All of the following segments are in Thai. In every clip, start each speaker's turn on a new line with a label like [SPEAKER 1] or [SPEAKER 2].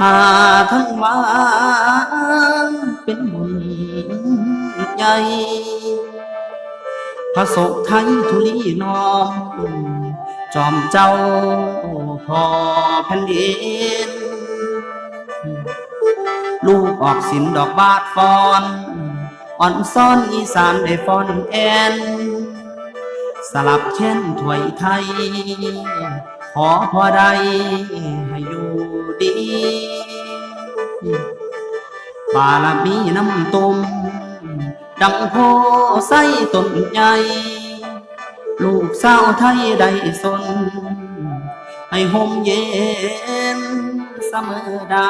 [SPEAKER 1] หาทั้งว่าเป็นบุญใหญ่พระศกไทยทุลีน้อมจอมเจ้าพอแผ่นดิน ลูกออกสินดอกบาทฟอนอ่อนซ่อนอีสานได้ฟอนแอนสลับเช่นถวยไทย ขอพอใดให้อยู่ดี บารมีน้ำตุมดังโพไส้ต้นใหญ่ ลูกสาวไทยได้สน ให้ห่มเย็นเสมอดา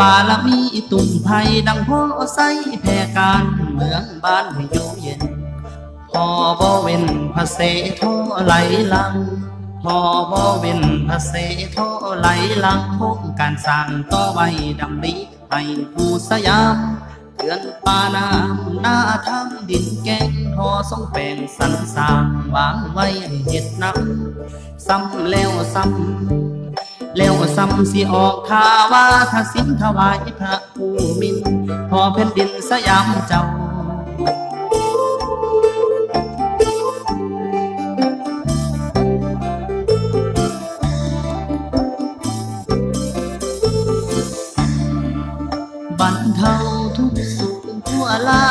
[SPEAKER 1] บารมีตุ่มไผ่ดังพ่อใสแผ่การเมืองบ้านให้อยู่เย็นพอบ่เว้นพระเสโทไหลลังพอบ่เว้นพระเสโทไหลลังพงการสร้างต่อไว้ดำริให้ผู้สยามเถือนป่าน้ำหน้าทำดินแกงทอสองแปลงสันสางวางไว้ให้เฮ็ดน้ำซ้ำแล้วซ้ำ แล้วซ้ำสิออกข่าว่าถ้าสินถวายพระผู้มินพอแผ่นดินสยามเจ้าบรรเทาทุกสุขทั่วลา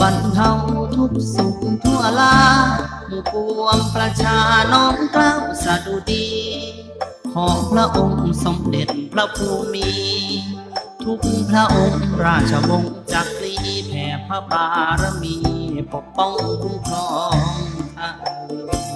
[SPEAKER 1] บรรเทาทุกสุขทั่วลาหมู่ปวงประชาน้อมเกล้าสะดุดี ขอพระองค์สมเด็จพระภูมิ ทุกพระองค์ราชวงศ์จักรีแผ่พระบารมี ปกป้องคุ้มครองไทย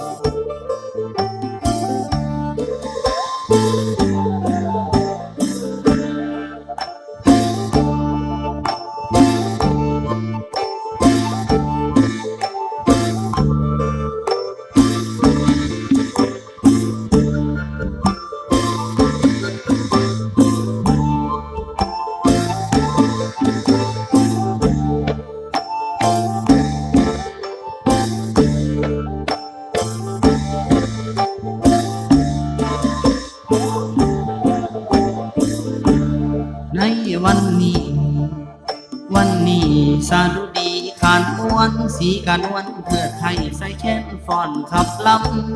[SPEAKER 1] สีการวันเพื่อไทยใส่แค้นฟอนขับล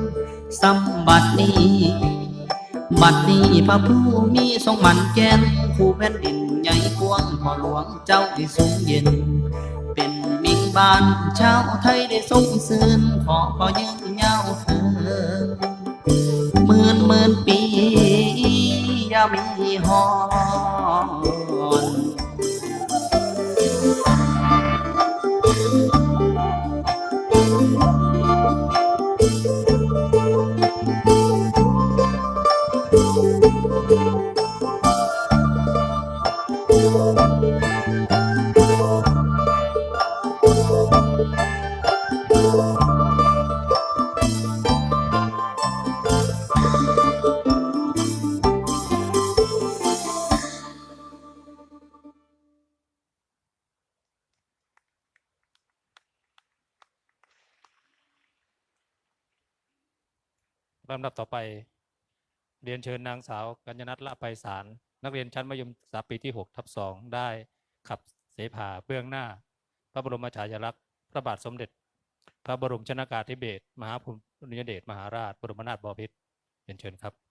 [SPEAKER 1] ำสำบัดนี้ บัดนี้พระผู้มีทรงมันแกนผู้แผ่นดินใหญ่กว้างพอหลวงเจ้าที่สูงเย็น เป็นมิ่งบานชาวไทยได้ทรงซื่นขอขอยืนยาวเถิดหมื่นหมื่นปีอย่ามีหอน
[SPEAKER 2] ลำดับต่อไป เรียนเชิญนางสาว กัญญนัทละไพศาลนักเรียนชั้นมัธยมศึกษาปีที่6ทับ2ได้ขับเสภาเบื้องหน้า พระบรมฉายาลักษณ์พระบาทสมเด็จ พระบรมชนากาธิเบศรมหาภูมิเดชมหาราชบรมนาถบพิตรเรียนเชิญครับ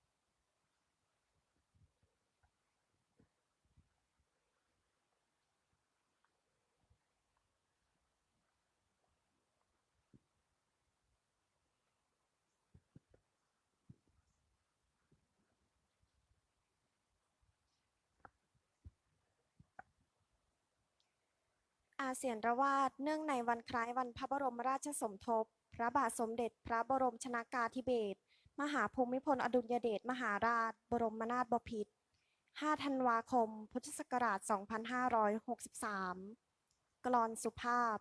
[SPEAKER 3] เสียนระวาดเนื่องในวันคล้ายวันพระบรมราชสมภพพระบาทสมเด็จพระบรมชนากาธิเบศรมหาภูมิพลอดุลยเดชมหาราช บรมนาถบพิตร 5 ธันวาคม พุทธศักราช 2563 กลอนสุภาพ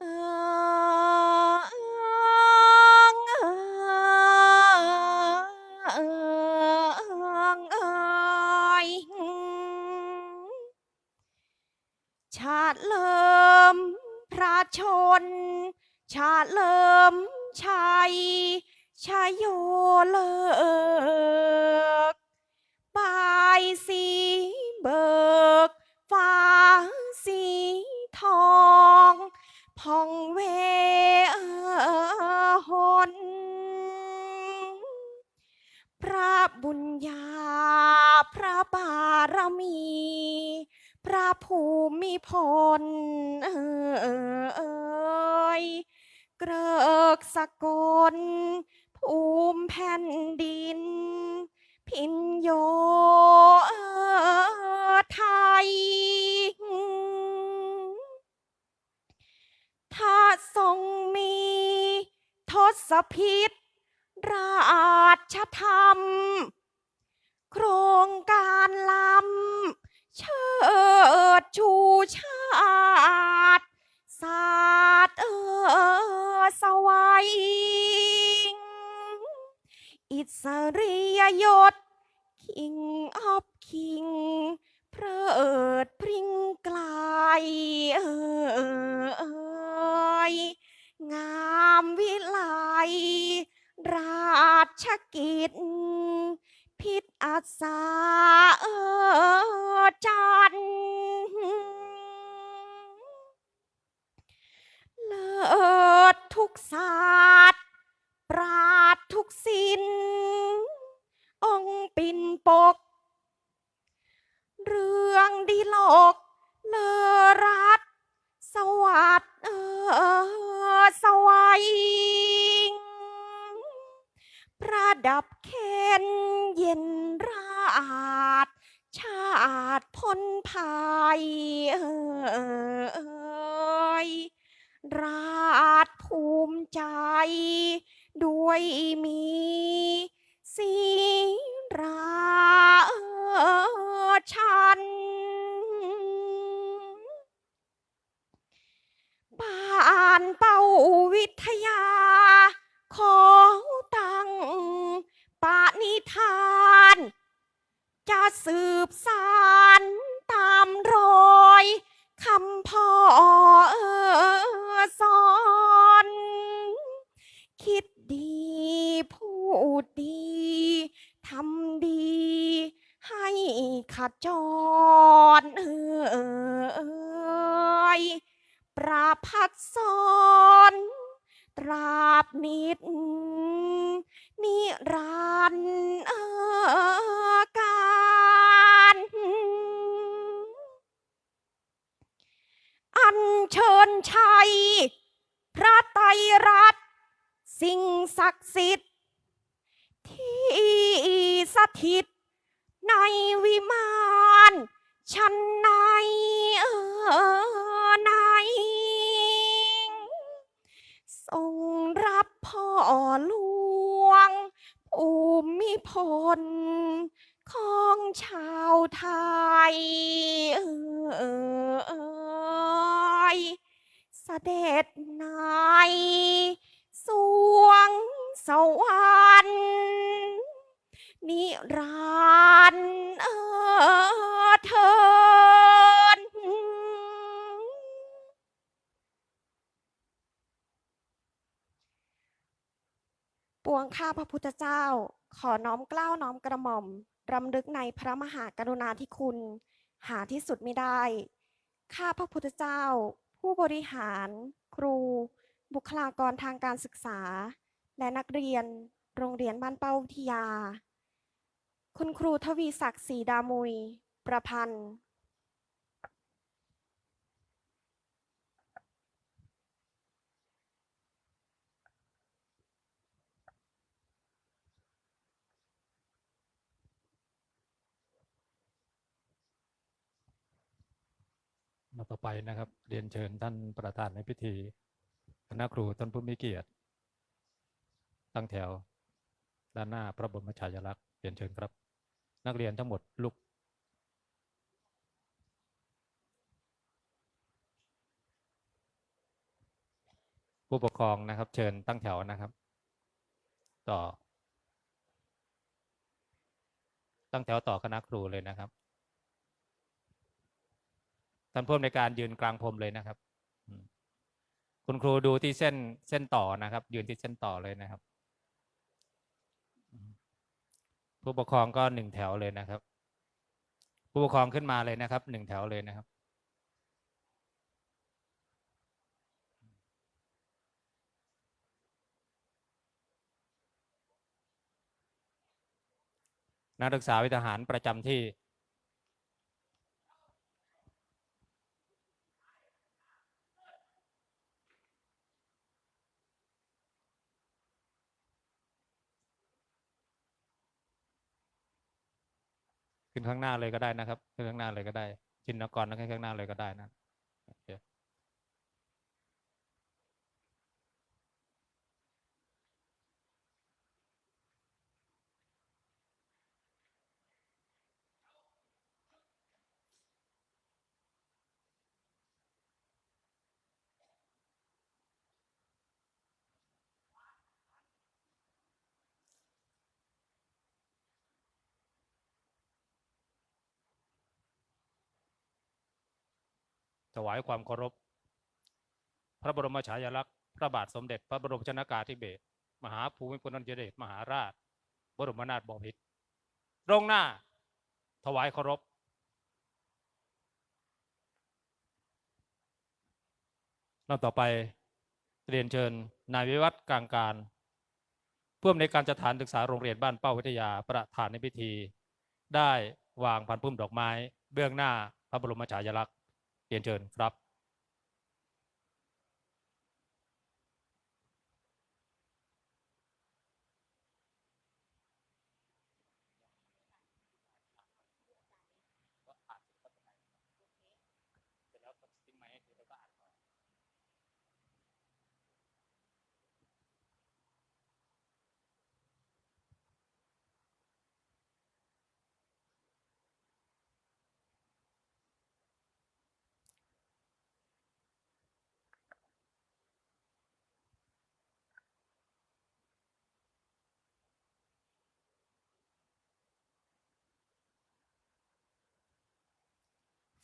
[SPEAKER 3] เอิง ชาติเลิม พระชน ชาติเลิมชัยชายโยเลิกบายสี สาเออจันเลิศทุกศาสตร์ ปราดทุกสินองค์ปินปก เรื่องดีโลก เลอรัตสวัสดเออสวัยประดับเค อีมี ชัย พระไตรรัตน์สิ่งศักดิ์สิทธิ์ ที่สถิต ในวิมานชั้นในเออในทรงรับพ่อหลวงภูมิพลของชาวไทย เอย เสด็จในสวงสวรรค์นิรันดร์เออเทินปวงข้าพระพุทธเจ้า ขอน้อมเกล้าวน้อมกระหม่อม รำลึกในพระมหากรุณาธิคุณ หาที่สุดไม่ได้ ข้าพระพุทธเจ้า ผู้บริหาร ครู บุคลากรทางการศึกษา และนักเรียน โรงเรียนบ้านเป้าวิทยา คุณครูทวีศักดิ์ศรีดามุย ประพันธ์
[SPEAKER 2] ต่อไปนะครับ เรียนเชิญท่านประธานในพิธีคณะครูท่านผู้มีเกียรติ ตั้งแถว ด้านหน้าพระบรมฉายาลักษณ์เรียนเชิญครับ นักเรียนทั้งหมดลุกผู้ปกครองนะครับ เชิญตั้งแถวนะครับ ต่อ ตั้งแถวต่อคณะครูเลยนะครับ ท่านผู้อำนวยการยืนกลางพรมเลยนะครับ คุณครูดูที่เส้นเส้นต่อนะครับ ยืนที่เส้นต่อเลยนะครับ ผู้ปกครองก็หนึ่งแถวเลยนะครับ ผู้ปกครองขึ้นมาเลยนะครับหนึ่งแถวเลยนะครับนักศึกษาวิทหารประจำที่ ขึ้นข้างหน้าเลยก็ได้นะครับ ขึ้นข้างหน้าเลยก็ได้ ชินกรแล้วขึ้นข้างหน้าเลยก็ได้นะ ถวายความเคารพ พระบรมฉายาลักษณ์พระบาทสมเด็จ พระบรมชนากาธิเบศรมหาภูมิพลอดุลยเดชมหาราช บรมนาถบพิตรตรงหน้า ถวายเคารพลำต่อไปเรียนเชิญนายวิวัฒน์กลางการผู้อำนวยการสถานศึกษาโรงเรียนบ้านเป้าวิทยาประธานในพิธี ได้วางพันพุ่มดอกไม้ เบื้องหน้าพระบรมฉายาลักษณ์ เรียนเชิญครับ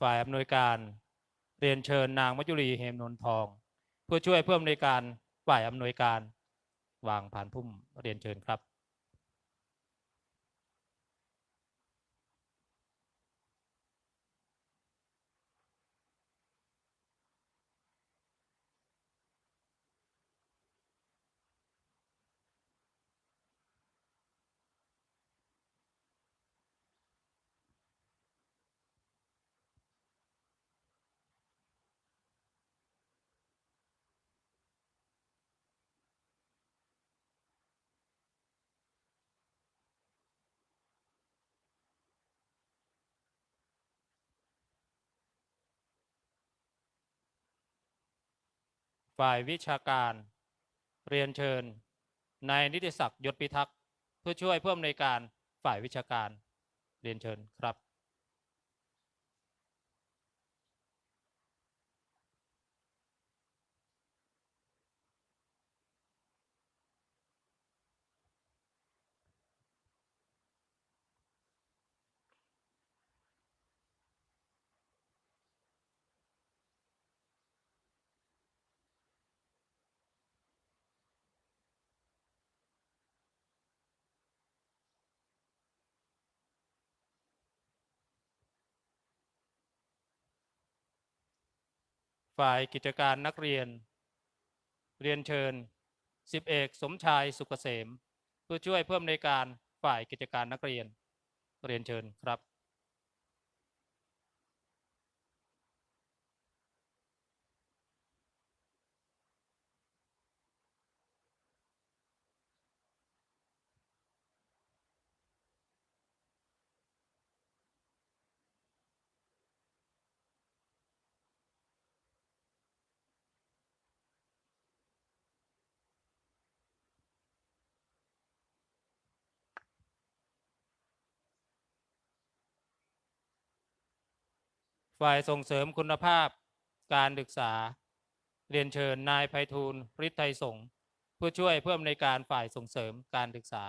[SPEAKER 2] ฝ่ายอำนวยการ เรียนเชิญนางมัจจุรีเฮมนนทอง เพื่อช่วยเพิ่มในวยการฝ่ายอำนวยการ วางผ่านพุ่มเรียนเชิญครับ ฝ่ายวิชาการ เรียนเชิญนายนิติศักดิ์ยศพิทักษ์เพื่อช่วยเพิ่มในการฝ่ายวิชาการ เรียนเชิญครับ ฝ่ายกิจการนักเรียน เรียนเชิญสิบเอกสมชายสุกเกษมเพื่อช่วยเพิ่มในการฝ่ายกิจการนักเรียน เรียนเชิญครับ ฝ่ายส่งเสริมคุณภาพการศึกษา เรียนเชิญนายไพฑูรย์ฤทธิ์ไทยสงฆ์ผู้ช่วยผู้อำนวยการฝ่ายส่งเสริมการศึกษา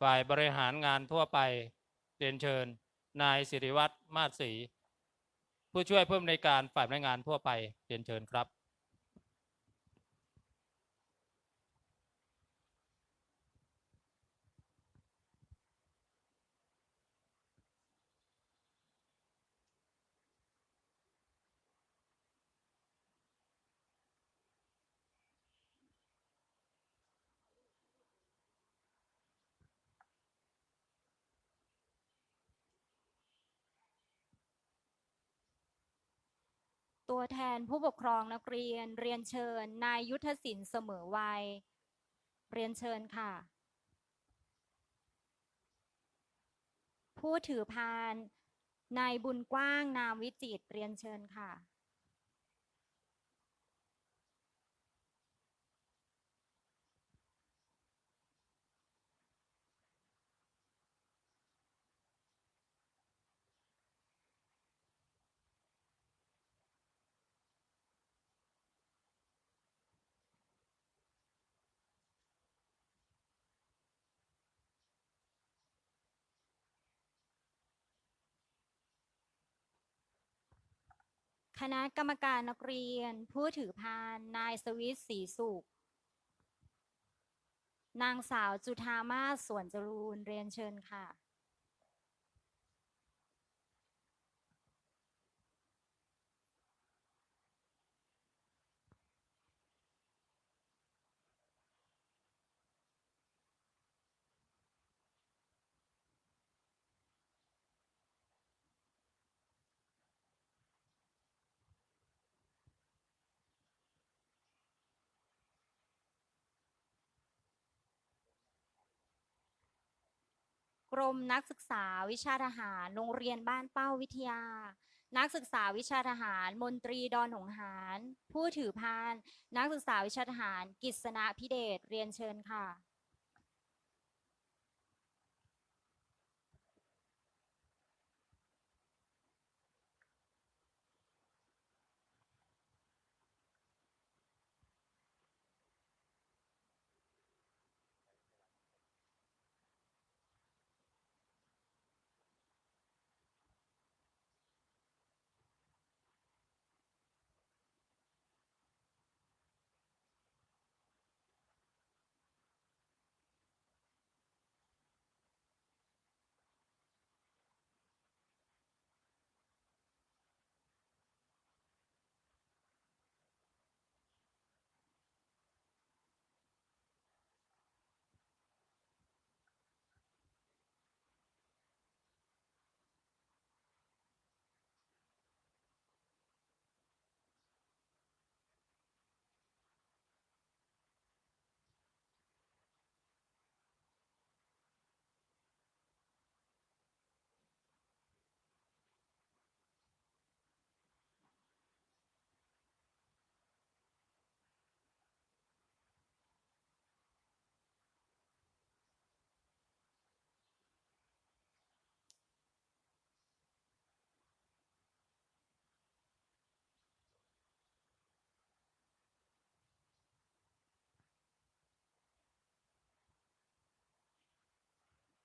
[SPEAKER 2] ฝ่ายบริหารงานทั่วไปเรียนเชิญ นายสิริวัตรมาศศรีผู้ช่วยผู้อำนวยการฝ่ายบริหารงานทั่วไปเรียนเชิญครับ
[SPEAKER 4] ตัวแทนผู้ปกครองนักเรียนเรียนเชิญ นายยุทธศิลป์เสมอวัย เรียนเชิญค่ะ ผู้ถือพานนายบุญกว้างนามวิจิตเรียนเชิญค่ะ คณะกรรมการนักเรียน ผู้ถือพานนายสวิตศรีสุข นางสาวจุธามาสสวนจรูนเรียนเชิญค่ะ กรมนักศึกษาวิชาทหาร โรงเรียนบ้านเป้าวิทยา นักศึกษาวิชาทหาร มนตรีดอนหงหาร ผู้ถือพาน นักศึกษาวิชาทหาร กิษณะพิเดชเรียนเชิญค่ะ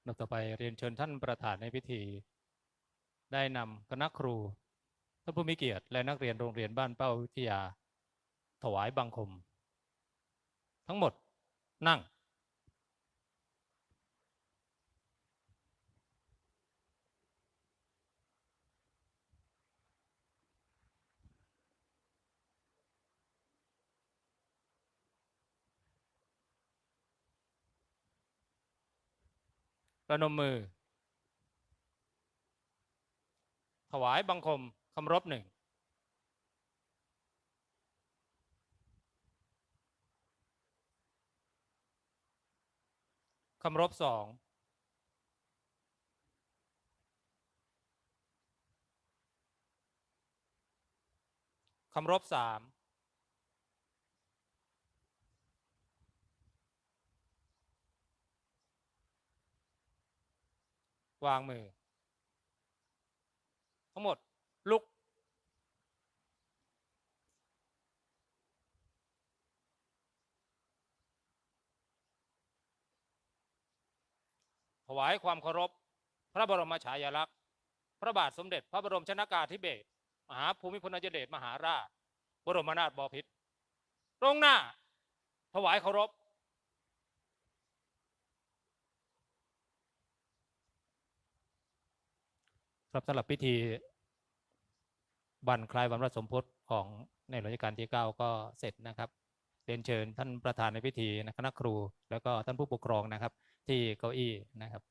[SPEAKER 2] นต่อไปเรียนเชิญท่านประธานในพิธี ได้นำคณะครูท่านผู้มีเกียรติและนักเรียนโรงเรียนบ้านเป้าวิทยา ถวายบังคม ทั้งหมดนั่ง ประนมมือ ถวายบังคมคำรบหนึ่ง คำรบสองคำรบสาม วางมือ ทั้งหมดลุก ถวายความเคารพ พระบรมฉายาลักษณ์ พระบาทสมเด็จ พระบรมชนากาธิเบศรมหาภูมิพลอดุลยเดชมหาราช บรมนาถบพิตรตรงหน้า ถวายเคารพ ครับสำหรับพิธีวันคล้ายวันพระสมพศของในหลวงรัชกาลที่ 9 ก็เสร็จนะครับเรียนเชิญท่านประธานในพิธีนะคณะครู แล้วก็ท่านผู้ปกครองนะครับ ที่เก้าอี้นะครับ